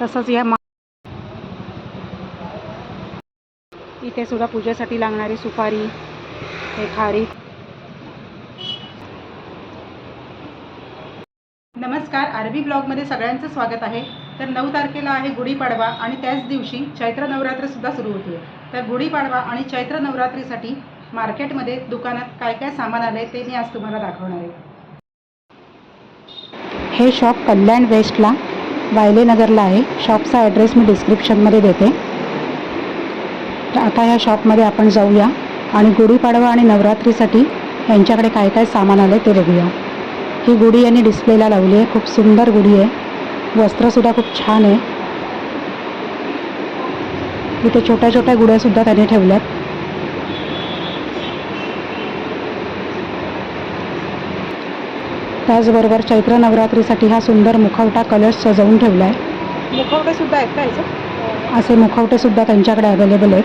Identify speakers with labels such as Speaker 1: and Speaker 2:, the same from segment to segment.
Speaker 1: तसंच या मा इथे सुद्धा पूजेसाठी लागणारी सुपारी हे खारी. नमस्कार आरबी ब्लॉगमध्ये सगळ्यांचं स्वागत आहे. तर नऊ तारखेला आहे गुढीपाडवा आणि त्याच दिवशी चैत्र नवरात्रसुद्धा सुरू होते. तर गुढीपाडवा आणि चैत्र नवरात्रीसाठी मार्केटमध्ये दुकानात काय काय सामान आलं आहे ते मी आज तुम्हाला दाखवणार आहे. हे शॉप कल्याण वेस्टला वायलेनगरला आहे. शॉपचा ॲड्रेस मी डिस्क्रिप्शनमध्ये देते. तर आता ह्या शॉपमध्ये आपण जाऊया आणि गुढीपाडवा आणि नवरात्रीसाठी यांच्याकडे काय काय सामान आलं ते बघूया. ही गुढी यांनी डिस्प्लेला लावली आहे. खूप सुंदर गुढी आहे. वस्त्रसुद्धा खूप छान आहे. इथे छोट्या छोट्या गुड्यासुद्धा त्यांनी ठेवल्यात. त्याचबरोबर चैत्र नवरात्रीसाठी हा सुंदर मुखवटा कलश सजवून ठेवला आहे
Speaker 2: मुखवटे सुद्धा आहेत याचं?
Speaker 1: असे मुखवटेसुद्धा त्यांच्याकडे अवेलेबल आहेत.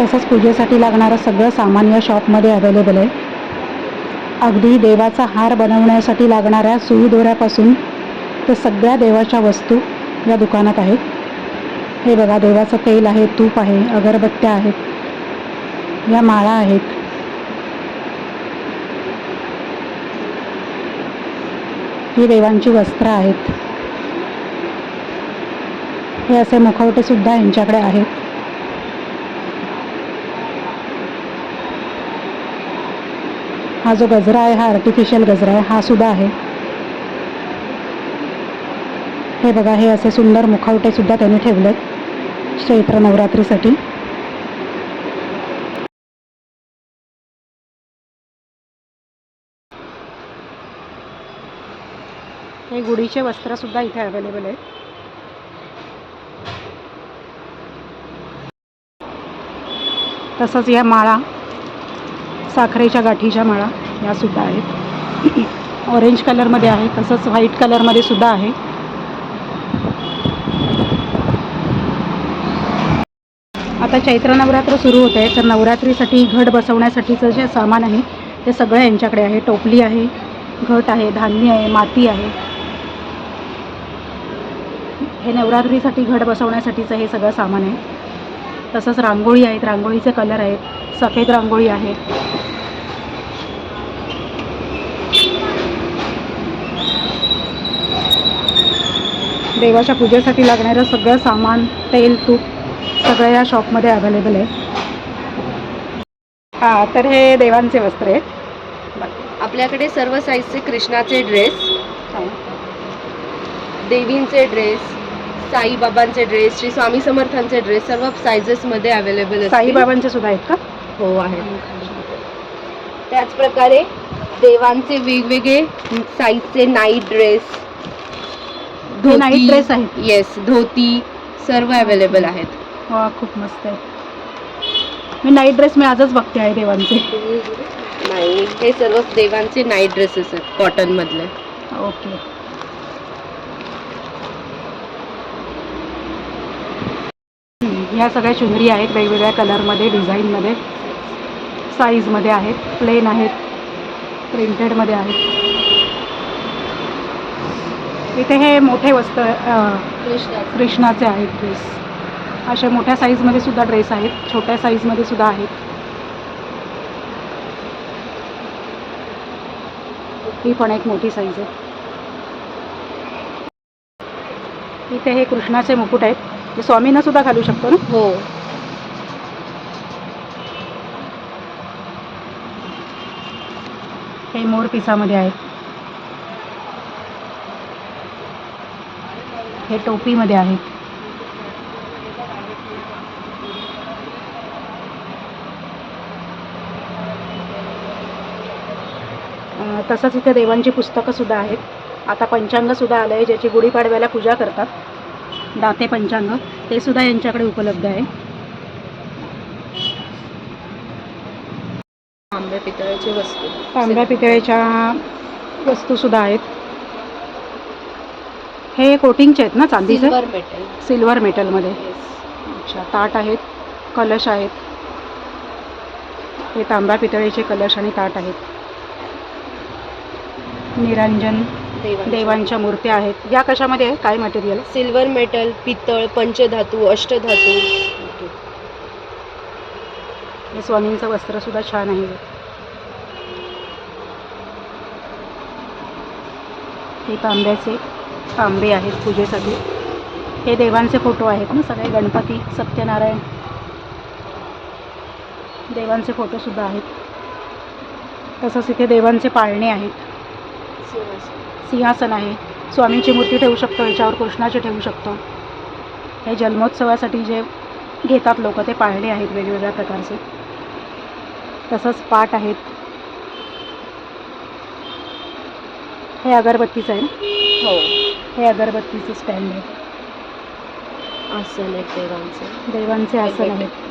Speaker 1: तसंच पूजेसाठी लागणारं सगळं सामान या शॉपमध्ये अवेलेबल आहे. अगदी देवाचा हार बनवण्यासाठी लागणाऱ्या सुई दोऱ्यापासून ते सगळ्या देवाच्या वस्तू या दुकानात आहेत. हे बघा देवाचं तेल आहे तूप आहे अगरबत्त्या आहेत या माळा आहेत ही देवांची वस्त्र आहेत. हे असे मुखवटे सुद्धा यांच्याकडे आहेत. हा जो गजरा आहे हा आर्टिफिशियल गजरा आहे हा सुद्धा आहे. हे बघा हे असे सुंदर मुखवटे सुद्धा त्यांनी ठेवलेत. चैत्र नवरात्रीसाठी हे गुढीचे वस्त्रसुद्धा इथे अवेलेबल आहेत. तसंच या माळा साखरेच्या गाठीच्या माळा या सुद्धा आहेत. ऑरेंज कलरमध्ये आहे तसंच व्हाईट कलरमध्ये सुद्धा आहे. आता चैत्र नवरात्र सुरू होत आहे तर नवरात्रीसाठी घट बसवण्यासाठीचं जे सामान आहे ते सगळं यांच्याकडे आहे. टोपली आहे घट आहे धान्य आहे माती आहे. हे नवरात्रीसाठी घट बसवण्यासाठीचं हे सगळं सामान आहे. तसंच रांगोळी आहेत. रांगोळीचे कलर आहेत. सफेद रांगोळी आहे. देवाच्या पूजेसाठी लागणारं सगळं सामान तेल तूप सगळं या शॉपमध्ये अवेलेबल आहे. हां तर हे देवांचे वस्त्र आहेत.
Speaker 2: आपल्याकडे सर्व साईजचे कृष्णाचे ड्रेस देवींचे ड्रेस साईबाबांचे ड्रेस श्री स्वामी समर्थांचे ड्रेस सर्व साईजेस मध्ये अवेलेबल
Speaker 1: साईबाबांचे सुद्धा आहेत का?
Speaker 2: हो आहेत. त्याच प्रकारे देवांचे वेगवेगळे साईजचे नाईट ड्रेस
Speaker 1: नाईट ड्रेस आहेत.
Speaker 2: येस धोती सर्व अवेलेबल आहेत.
Speaker 1: वा खूप मस्त आहे. मी नाईट ड्रेस मी आजच बघते आहे देवांचे.
Speaker 2: नाही हे सर्व देवांचे नाईट ड्रेसेस आहेत कॉटन मधले.
Speaker 1: ओके. ह्या सगळ्या चुनरी आहेत वेगवेगळ्या कलरमध्ये डिझाईनमध्ये साईजमध्ये आहेत प्लेन आहेत प्रिंटेडमध्ये आहेत. इथे हे मोठे वस्त्र कृष्णाचे आहेत ड्रेस अशा मोठ्या साईजमध्ये सुद्धा ड्रेस आहेत छोट्या साईजमध्ये सुद्धा आहेत. ही पण एक मोठी साईज आहे. इथे हे कृष्णाचे मुकुट आहेत. जे स्वामींना सुद्धा घालू शकतो ना?
Speaker 2: हो.
Speaker 1: हे मोर पिसामध्ये आहेत हे टोपीमध्ये आहेत तसंच इथे देवांची पुस्तकं सुद्धा आहेत. आता पंचांग सुद्धा आलं आहे ज्याची गुढीपाडव्याला पूजा करतात. दाते पंचांग ते सुद्धा यांच्याकडे उपलब्ध आहे.
Speaker 2: तांब्या पितळाची वस्तू.
Speaker 1: तांब्या पितळेच्या वस्तू सुद्धा आहेत. हे कोटिंगचे आहेत ना चांदीचे?
Speaker 2: Silver metal.
Speaker 1: सिल्वर मेटलमध्ये. अच्छा ताट आहेत कलश आहेत. हे तांब्या पितळेचे कलश आणि ताट आहेत. निरंजन
Speaker 2: देवांच्या
Speaker 1: मूर्त्या आहेत. या कशामध्ये आहे? काय मटेरियल
Speaker 2: सिल्वर मेटल पितळ पंचधातू अष्टधातू.
Speaker 1: हे स्वामींचं वस्त्र सुद्धा छान आहे. हे तांब्याचे तांबे आहेत पूजेसाठी. हे देवांचे फोटो आहेत ना सगळे गणपती सत्यनारायण. देवांचे फोटो सुद्धा आहेत. तसंच इथे देवांचे पाळणे आहेत. सिंहासन आहे. स्वामींची मूर्ती ठेवू शकतो याच्यावर कृष्णाची ठेवू शकतो. हे जन्मोत्सवासाठी जे घेतात लोक ते पाळणे आहेत वेगवेगळ्या प्रकारचे. तसंच पाट आहेत. हे अगरबत्तीचं आहे
Speaker 2: हो.
Speaker 1: हे अगरबत्तीचं स्टँड आहे.
Speaker 2: आसन आहेत देवांचे.
Speaker 1: देवांचे आसन आहेत.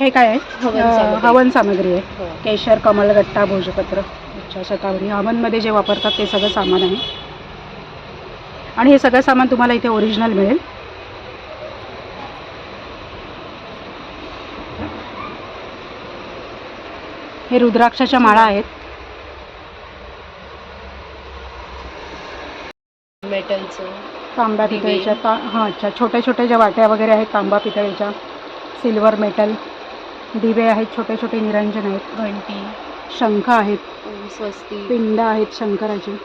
Speaker 1: हे काय आहे?
Speaker 2: हवन
Speaker 1: अं,
Speaker 2: सामग्री.
Speaker 1: हवन सामग्री आहे.
Speaker 2: हो.
Speaker 1: केशर कमलगट्टा भोजपत्र अच्छा शतावरी. हवनमध्ये जे वापरतात ते सगळं सामान आहे. आणि हे सगळं सामान तुम्हाला इथे ओरिजिनल मिळेल. हे रुद्राक्षाच्या माळा आहेत.
Speaker 2: मेटलचं.
Speaker 1: तांब्या
Speaker 2: दिवे.
Speaker 1: पितळेच्या ता हां अच्छा. छोट्या छोट्या ज्या वाट्या वगैरे आहेत तांबा पितळेच्या सिल्वर मेटल. दिवे आहेत छोटे छोटे निरंजन आहेत.
Speaker 2: घंटी.
Speaker 1: शंख आहेत.
Speaker 2: स्वस्ती.
Speaker 1: पिंड आहेत शंकराची.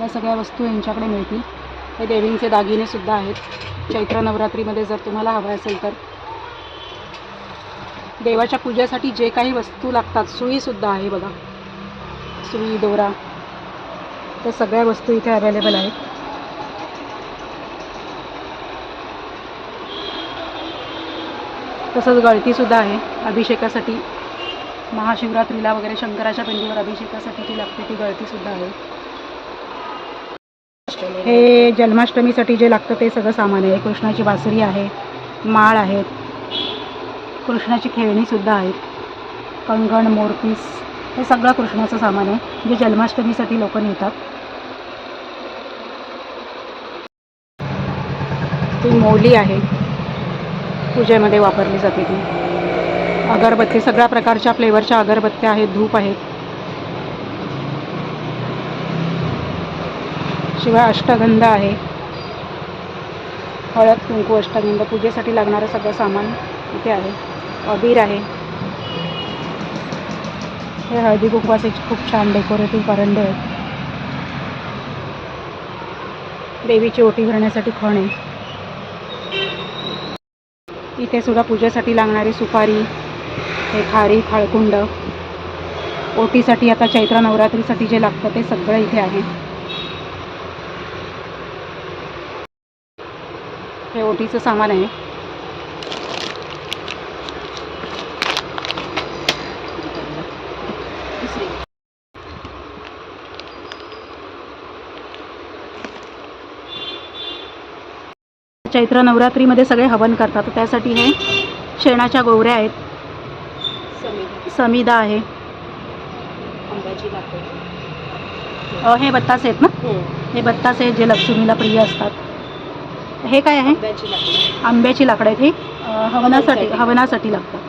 Speaker 1: या सगळ्या वस्तू यांच्याकडे मिळतील. हे देवींचे दागिने सुद्धा आहेत. चैत्र नवरात्रीमध्ये जर तुम्हाला हवं असेल तर. देवाच्या पूजेसाठी जे काही वस्तू लागतात सुईसुद्धा आहे बघा. सुई दोरा. त्या सगळ्या वस्तू इथे अवेलेबल आहेत. तसंच गळतीसुद्धा आहे. अभिषेकासाठी महाशिवरात्रीला वगैरे शंकराच्या पिंडीवर अभिषेकासाठी ती लागते ती गळतीसुद्धा आहे. हे जन्माष्टमीसाठी जे लागतं ते सगळं सामान आहे. कृष्णाची बासरी आहे माळ आहेत कृष्णाची खेळणीसुद्धा आहेत. कंगण मोरपीस हे सगळं कृष्णाचं सामान आहे जे जन्माष्टमीसाठी लोक नेतात. ती मोली आहे. पूजेमध्ये वापरली जाते ती. अगरबत्ती सगळ्या प्रकारच्या फ्लेवरच्या अगरबत्त्या आहेत धूप आहेत. शिवाय अष्टगंध आहे. हळद कुंकू अष्टगंध पूजेसाठी लागणारं सगळं सामान इथे आहे. अबीर आहे. हे हळदी कुंकवाचे खूप छान डेकोरेटिव्ह करंडे आहेत. देवीची ओटी भरण्यासाठी खण आहे. इथे सुद्धा पूजेसाठी लागणारी सुपारी हे खारी खाळकुंड ओटीसाठी आता चैत्र नवरात्रीसाठी जे लागतं ते सगळं इथे आहे. हे ओटीचं सामान आहे. चैत्र नवरात्रीमध्ये सगळे हवन करतात. तर त्यासाठी हे शेणाच्या गोवऱ्या आहेत. समिदा आहे. हे बत्तासे आहेत ना?
Speaker 2: हम्म.
Speaker 1: हे बत्तासे आहेत जे लक्ष्मीला प्रिय असतात. हे काय आहे?
Speaker 2: आंब्याची लाकड
Speaker 1: आहेत. ही हवनासाठी.
Speaker 2: हवनासाठी
Speaker 1: लागतात.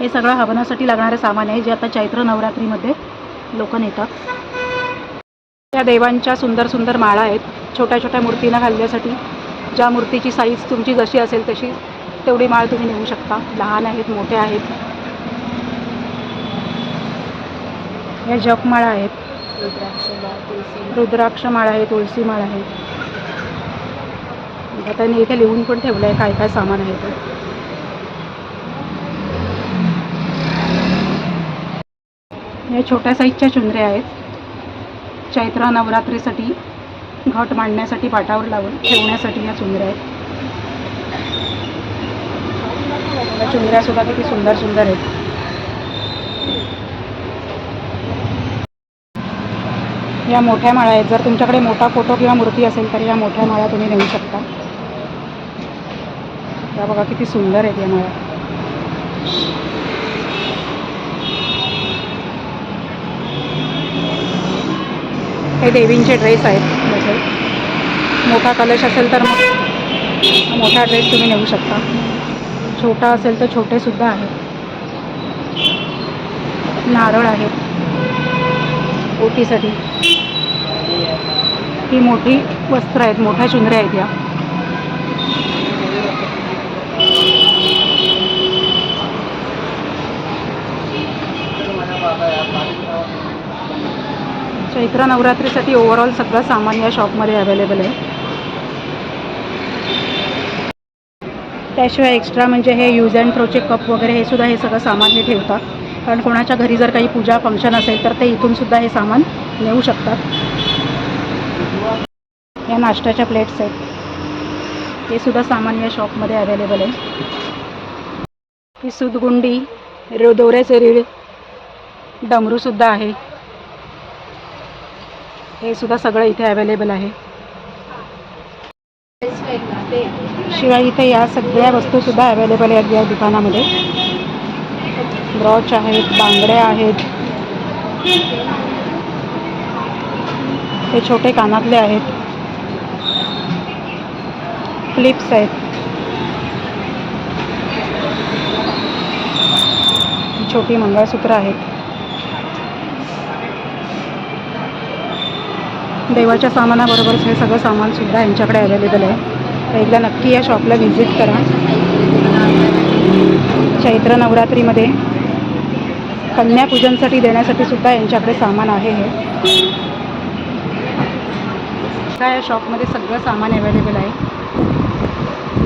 Speaker 1: हे सगळं हवनासाठी लागणारं सामान आहे जे आता चैत्र नवरात्रीमध्ये लोक नेतात. त्या देवांच्या सुंदर सुंदर माळा आहेत. छोट्या छोट्या मूर्तींना घालण्यासाठी ज्या मूर्तीची साईज तुमची जशी असेल तशी तेवढी माळ तुम्ही नेऊ शकता. लहान आहेत मोठ्या आहेत. या जपमाळा आहेत.
Speaker 2: रुद्राक्ष माळ,
Speaker 1: रुद्राक्ष माळ आहे तुळशी माळ आहे आता त्यांनी इथे लिहून पण ठेवलं आहे काय काय सामान आहे ते. या छोट्या साईजच्या चुंदऱ्या आहेत. चैत्र नवरात्रीसाठी घट मांडण्यासाठी पाटावर लावून ठेवण्यासाठी या चुंदऱ्या आहेत. या चुंदऱ्या सुद्धा किती सुंदर सुंदर आहेत. या मोठ्या माळा आहेत जर तुमच्याकडे मोठा फोटो किंवा मूर्ती असेल तर या मोठ्या माळा तुम्ही नेऊ शकता. या बघा किती सुंदर आहेत या माळा. हे देवींचे ड्रेस आहेत. मोठा कलश असेल तर मग मोठा ड्रेस तुम्ही नेऊ शकता. छोटा असेल तर छोटेसुद्धा आहेत. नारळ आहेत ओटीसाठी. ही मोठी वस्त्र आहेत मोठ्या चुंदऱ्या आहेत या. चैत्र नवरात्रीसाठी ओव्हरऑल सगळं सामान या शॉपमध्ये अवेलेबल आहे. त्याशिवाय एक्स्ट्रा म्हणजे हे यूज अँड थ्रोचे कप वगैरे हे सुद्धा हे सगळं सामान हे ठेवतात. कारण कोणाच्या घरी जर काही पूजा फंक्शन असेल तर ते इथून सुद्धा हे सामान नेऊ शकतात. या नाश्त्याच्या प्लेट्स आहेत. हे सुद्धा सामान या शॉपमध्ये अवेलेबल आहे. ही सुदगुंडी रो दोऱ्याचे रीळ डमरूसुद्धा आहे. हे सुद्धा सगळं इथे अवेलेबल आहे. शिवाय इथे या सगळ्या वस्तूसुद्धा अवेलेबल आहेत या दुकानामध्ये. ब्रॉच आहेत बांगड्या आहेत. हे छोटे कानातले आहेत. क्लिप्स आहेत. छोटी मंगळसूत्र आहेत. देवाच्या सामानाबरोबरच हे सगळं सामानसुद्धा यांच्याकडे अवेलेबल आहे. तर एकदा नक्की या शॉपला व्हिजिट करा. चैत्र नवरात्रीमध्ये कन्यापूजनसाठी देण्यासाठी सुद्धा यांच्याकडे सामान आहे हे. या शॉपमध्ये सगळं सामान अवेलेबल आहे.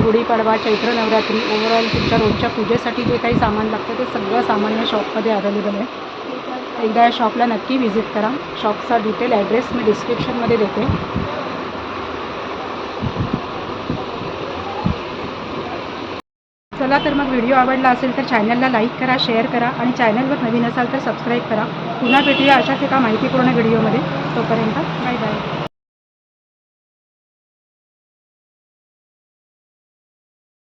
Speaker 1: गुढीपाडवा चैत्र नवरात्री ओव्हरऑल तुमच्या रोजच्या पूजेसाठी जे काही सामान लागतं ते सगळं सामान या शॉपमध्ये अवेलेबल आहे. एकदा या शॉपला नक्की व्हिजिट करा. शॉपचा डिटेल ॲड्रेस मी डिस्क्रिप्शनमध्ये देते. चला तर मग व्हिडिओ आवडला असेल तर चॅनलला लाईक करा शेअर करा आणि चॅनलवर नवीन असाल तर सबस्क्राईब करा. पुन्हा भेटूया अशाच एका माहितीपूर्ण व्हिडिओमध्ये तोपर्यंत बाय बाय